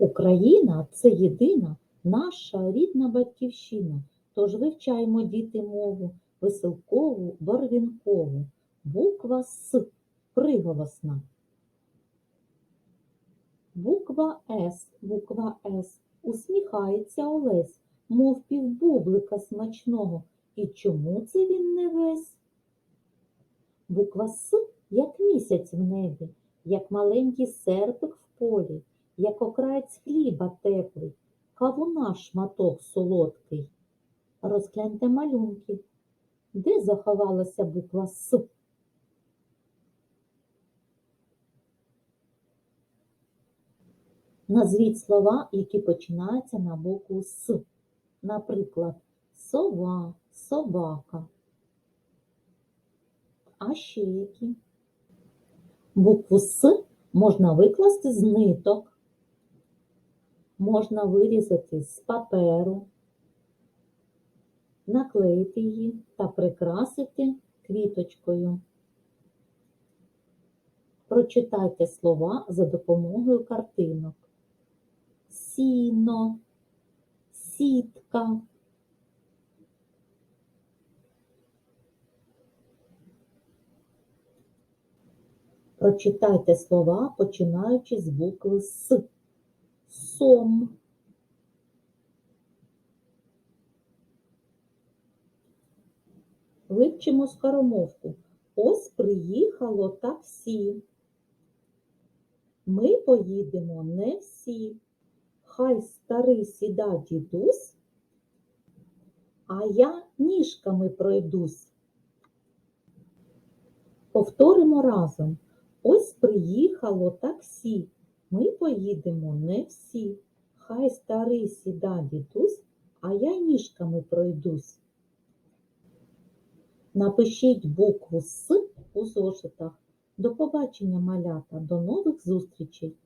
Україна це єдина наша рідна батьківщина. Тож вивчаємо діти мову веселкову, барвінкову. Буква С приголосна. Буква С, буква С. Усміхається Олесь, мов півбублика смачного. І чому це він не весь? Буква С, як місяць в небі, як маленький серпик в полі, як окраєць хліба теплий, кавуна шматок солодкий. Розгляньте малюнки. Де заховалася буква С? Назвіть слова, які починаються на букву С. Наприклад, сова, собака. А ще які? Букву С можна викласти з ниток, можна вирізати з паперу, наклеїти її та прикрасити квіточкою. Прочитайте слова за допомогою картинок. Сіно, сітка. Прочитайте слова, починаючи з букви С. Сом. Вивчимо скоромовку. Ось приїхало таксі. Ми поїдемо не всі. Хай старий сіда дідусь, а я ніжками пройдусь. Повторимо разом. Ось приїхало таксі. Ми поїдемо не всі. Хай старий сіда дідусь, а я ніжками пройдусь. Напишіть букву С у зошитах. До побачення, малята, до нових зустрічей!